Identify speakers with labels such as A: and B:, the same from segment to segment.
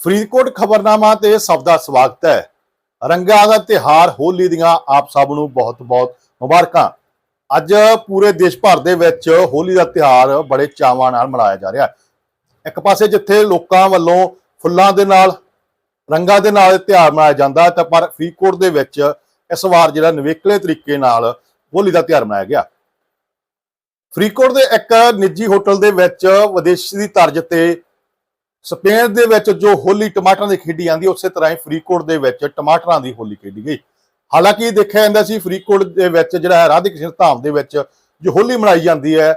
A: ਫਰੀਦਕੋਟ ਖਬਰਨਾਮਾ ਤੇ ਸਭ ਦਾ ਸਵਾਗਤ ਹੈ। ਰੰਗਾਂ ਦਾ ਤਿਹਾਰ ਹੋਲੀ ਦੀਆਂ ਆਪ ਸਭ ਨੂੰ ਬਹੁਤ-ਬਹੁਤ ਮੁਬਾਰਕਾਂ। ਅੱਜ ਪੂਰੇ ਦੇਸ਼ ਭਰ ਦੇ ਵਿੱਚ ਹੋਲੀ ਦਾ ਤਿਹਾਰ ਬੜੇ ਚਾਵਾਂ ਨਾਲ ਮਨਾਇਆ ਜਾ ਰਿਹਾ ਹੈ। ਇੱਕ ਪਾਸੇ ਜਿੱਥੇ ਲੋਕਾਂ ਵੱਲੋਂ ਫੁੱਲਾਂ ਦੇ ਨਾਲ, ਰੰਗਾਂ ਦੇ ਨਾਲ ਇਹ ਤਿਹਾਰ ਮਨਾਇਆ ਜਾਂਦਾ ਹੈ, ਤਾਂ ਪਰ ਫਰੀਦਕੋਟ ਦੇ ਵਿੱਚ ਇਸ ਵਾਰ ਜਿਹੜਾ ਨਵੇਕਲੇ ਤਰੀਕੇ ਨਾਲ ਹੋਲੀ ਦਾ ਤਿਹਾਰ ਮਨਾਇਆ ਗਿਆ। ਫਰੀਦਕੋਟ ਦੇ ਇੱਕ ਨਿੱਜੀ ਹੋਟਲ ਦੇ ਵਿੱਚ ਵਿਦੇਸ਼ੀ ਤਰਜ਼ ਤੇ ਸਪੇਨ ਦੇ ਵਿੱਚ ਜੋ ਹੋਲੀ ਟਮਾਟਰਾਂ ਦੀ ਖੇਡੀ ਜਾਂਦੀ ਹੈ, ਉਸੇ ਤਰ੍ਹਾਂ ਹੀ ਫਰੀਦਕੋਟ ਦੇ ਵਿੱਚ ਟਮਾਟਰਾਂ ਦੀ ਹੋਲੀ ਖੇਡੀ ਗਈ। ਹਾਲਾਂਕਿ ਇਹ ਦੇਖਿਆ ਜਾਂਦਾ ਸੀ ਫਰੀਦਕੋਟ ਦੇ ਵਿੱਚ ਜਿਹੜਾ ਹੈ ਰਾਧੇ ਕ੍ਰਿਸ਼ਨ ਧਾਮ ਦੇ ਵਿੱਚ ਜੋ ਹੋਲੀ ਮਨਾਈ ਜਾਂਦੀ ਹੈ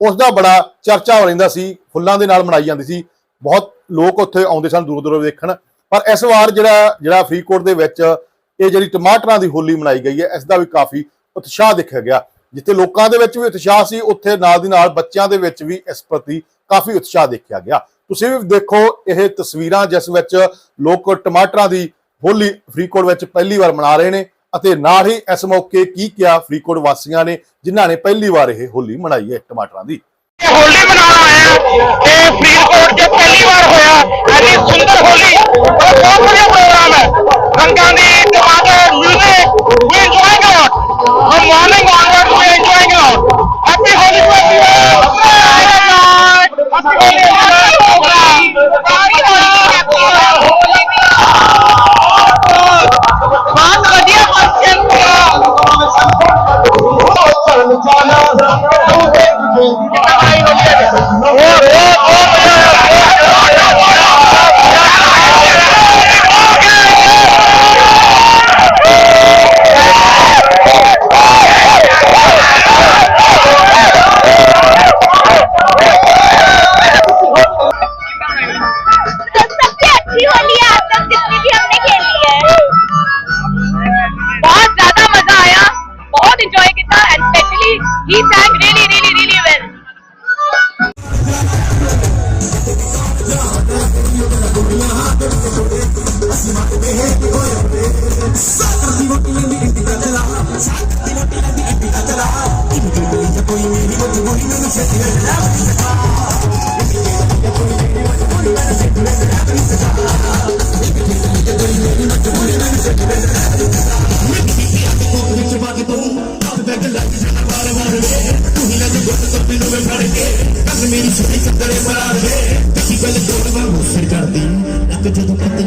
A: ਉਸ ਦਾ ਬੜਾ ਚਰਚਾ ਹੋ ਰਹਿੰਦਾ ਸੀ ਫੁੱਲਾਂ ਦੇ ਨਾਲ ਮਨਾਈ ਜਾਂਦੀ ਸੀ। ਬਹੁਤ ਲੋਕ ਉੱਥੇ ਆਉਂਦੇ ਸਨ ਦੂਰ ਦੂਰੋਂ ਦੇਖਣ ਪਰ ਇਸ ਵਾਰ ਜਿਹੜਾ ਜਿਹੜਾ ਫਰੀਦਕੋਟ ਦੇ ਵਿੱਚ ਇਹ ਜਿਹੜੀ ਟਮਾਟਰਾਂ ਦੀ ਹੋਲੀ ਮਨਾਈ ਗਈ ਹੈ ਇਸ ਦਾ ਵੀ ਕਾਫੀ ਉਤਸ਼ਾਹ ਦੇਖਿਆ ਗਿਆ। ਜਿੱਥੇ ਲੋਕਾਂ ਦੇ ਵਿੱਚ ਵੀ ਉਤਸ਼ਾਹ ਸੀ ਉੱਥੇ ਨਾਲ ਦੀ ਨਾਲ ਬੱਚਿਆਂ ਦੇ ਵਿੱਚ ਵੀ ਇਸ ਪ੍ਰਤੀ ਕਾਫੀ ਉਤਸ਼ਾਹ ਦੇਖਿਆ ਗਿਆ। ਤੁਸੀਂ ਵੀ ਦੇਖੋ ਇਹ ਤਸਵੀਰਾਂ ਜਿਸ ਵਿੱਚ ਲੋਕ ਟਮਾਟਰਾਂ ਦੀ ਹੋਲੀ ਫਰੀਦਕੋਟ ਵਿੱਚ ਪਹਿਲੀ ਵਾਰ ਮਨਾ ਰਹੇ ਨੇ ਅਤੇ ਨਾਲ ਹੀ ਇਸ ਮੌਕੇ ਕੀ ਕਿਹਾ ਫਰੀਦਕੋਟ ਵਾਸੀਆਂ ਨੇ, ਜਿਨ੍ਹਾਂ ਨੇ ਪਹਿਲੀ ਵਾਰ ਇਹ ਹੋਲੀ ਮਨਾਈ ਹੈ ਟਮਾਟਰਾਂ ਦੀ।
B: ਹੋਲੀ ਮਨਾਉਣ ਆਇਆ ਤੇ ਫਰੀਦਕੋਟ 'ਚ ਪਹਿਲੀ ਵਾਰ ਹੋਇਆ ਐਨੀ ਸੁੰਦਰ ਹੋਲੀ ਬਹੁਤ ਵਧੀਆ ਪ੍ਰੋਗਰਾਮ ਹੈ।
C: बहुत ज़्यादा मज़ा आया बहुत इंजॉय किया and he sang really, really, really well.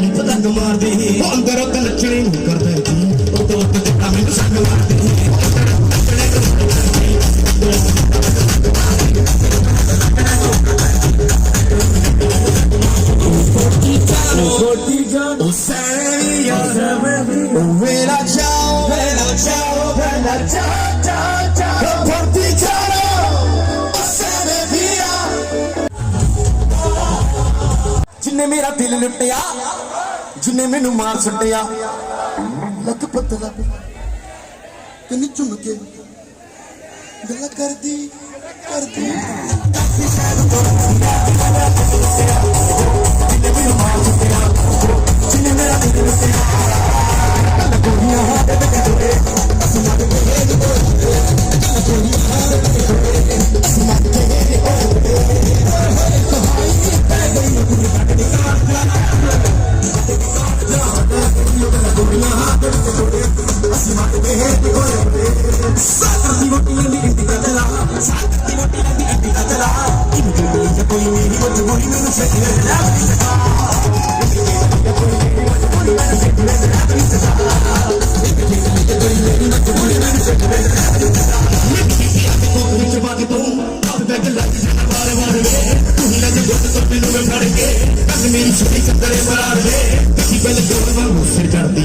D: ਪਤੰਗ ਮਾਰਦੇ ਉਹ ਅੰਦਰੋਂ ਤਾਂ ਨੱਚਣੇ ਨੂੰ ਕਰਦਾ ਜੀ ਉਹ ਤੋਂ ਉੱਤੇ ਤਾਂ ਮੈਨੂੰ ਸੰਗ ਮਾਰਦੇ ਉਹ ਸੈਰੀਆ ਉਹ ਵੇਲਾ ਚਾਓ ਵੇਲਾ ਚਾਓ ਵੇਲਾ ਚਾ ਚਾ ਜਿੰਨੇ ਮੇਰਾ ਦਿਲ ਲੁੱਟਿਆ, ਜਿੰਨੇ ਮੈਨੂੰ ਮਾਰ ਸੁੱਟਿਆ। ਲੱਕ ਪਤਲਾ ਤੈਨੂੰ ਚੁੰਮ ਕੇ। ਗੱਲ ਕਰਦੀ ਕਰਦੀ। साकरती मोटी अंडी अंडी का चला साकरती मोटी अंडी अंडी का चला इनके लिए कोई मेरी मजबूरी में नशे की लगा नहीं सका इनके लिए कोई मेरी मजबूरी में नशे की लगा नहीं सका इनके लिए कोई मेरी मजबूरी में नशे की लगा नहीं सका मैं किसी के को नीचे बाकी तो अब बैग लग जाना बार बार में तू ही लगे जो तो सब दिनों में भर के कल मेरी छुट्टी चक्कर में बराबर में किसी पहले ਸਿਰ ਚੜਦੀ।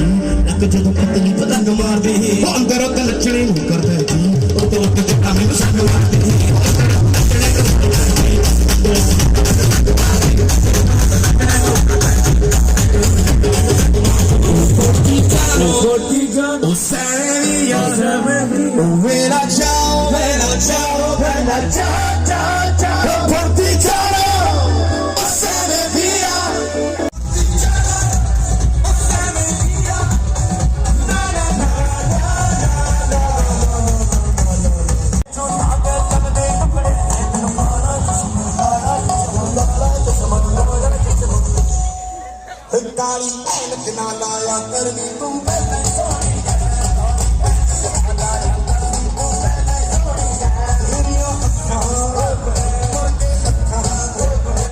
D: ਲੱਕ ਜਦੋਂ ਪਤਲੀ ਪਤੰਗ ਮਾਰਦੇ। ਉਹ ਅੰਦਰੋਂ ਤਾਂ ਨੱਚਣੇ ਨੂੰ ਕਰਦਾ ਜੀ। ਉਹ ਤੋਂ ਉੱਤੇ ਤਾਂ ਮੈਨੂੰ ਸੰਗ ਮਾਰਦੇ। ਉਹ ਸੈਰੀਆ ਕਾਲੀ ਐਨਕ ਨਾ ਲਾਇਆ ਕਰਨੀ ਤੂੰ ਪਹਿਲਾਂ